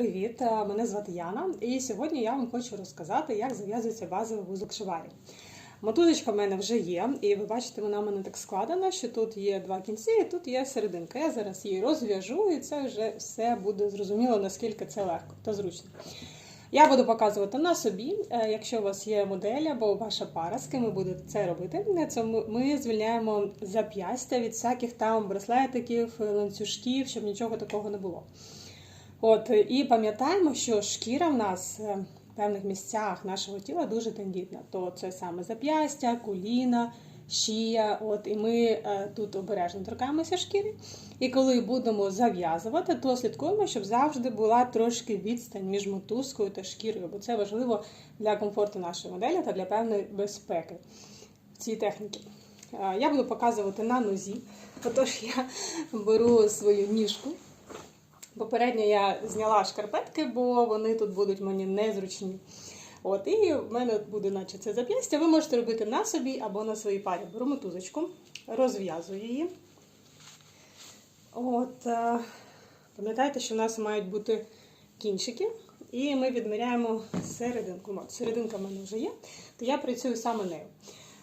привіт! Е, Мене звати Яна, і сьогодні я вам хочу розказати, як зав'язується базовий вузок шиварі. Мотузочка в мене вже є, і ви бачите, вона в мене так складена, що тут є два кінці, і тут є серединка. Я зараз її розв'яжу, і це вже все буде зрозуміло, наскільки це легко та зручно. Я буду показувати на собі, Е, якщо у вас є модель або ваша пара, з ким ви будете це робити, це ми звільняємо зап'ястя від всяких там браслетиків, ланцюжків, щоб нічого такого не було. От, і пам'ятаємо, що шкіра в нас е, в певних місцях нашого тіла дуже тендітна. То це саме зап'ястя, коліна, шия. От, і ми е, тут обережно торкаємося шкіри. І коли будемо зав'язувати, то слідкуємо, щоб завжди була трошки відстань між мотузкою та шкірою, бо це важливо для комфорту нашої моделі та для певної безпеки в цій техніці. Е, Я буду показувати на нозі. Отож, я беру свою ніжку. Попередньо я зняла шкарпетки, бо вони тут будуть мені незручні. От, і в мене буде, наче це зап'ястя. Ви можете робити на собі або на своїй парі. Беру мотузочку, розв'язую її. От, е, пам'ятайте, що в нас мають бути кінчики. І ми відміряємо серединку. От, серединка в мене вже є, то я працюю саме нею.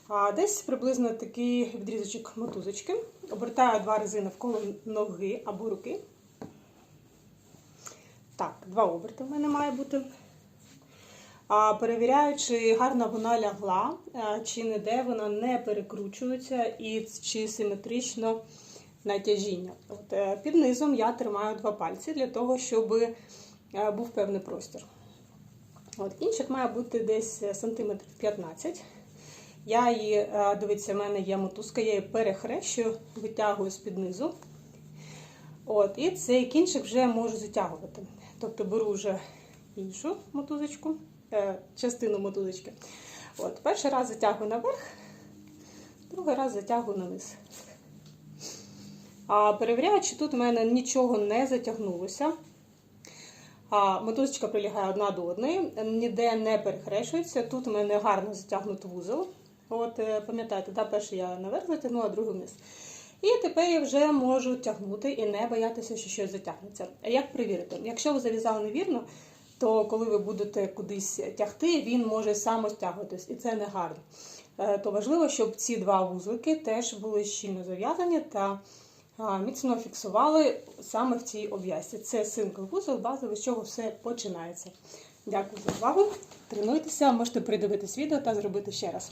А десь приблизно такий відрізочок мотузочки. Обертаю два рази навколо ноги або руки. Так, два оберти в мене має бути. Перевіряю, чи гарно вона лягла, чи ніде вона не перекручується і чи симетрично натяжіння. От, е, під низом я тримаю два пальці для того, щоб е, був певний простір. От, кінчик має бути десь е, сантиметрів 15. Я її, дивіться, в мене є мотузка, я її перехрещую, витягую з-під низу. От, і цей кінчик вже можу затягувати. Тобто беру вже іншу мотузочку, е, частину мотузочки. От, перший раз затягую наверх, другий раз затягую наниз. А перевіряю, чи тут у мене нічого не затягнулося. А, мотузочка прилягає одна до одної, ніде не перехрещується. Тут у мене гарно затягнутий вузол. От, е, пам'ятаєте, да, перший я наверх затягнула, а другий вниз. І тепер я вже можу тягнути і не боятися, що щось затягнеться. А як перевірити? Якщо ви зав'язали невірно, то коли ви будете кудись тягти, він може самостягуватись, і це не гарно. Е, То важливо, щоб ці два вузлики теж були щільно зав'язані та міцно фіксували саме в цій обв'язці. Це сингл вузол, базовий, з чого все починається. Дякую за увагу. Тренуйтеся, можете передивитись відео та зробити ще раз.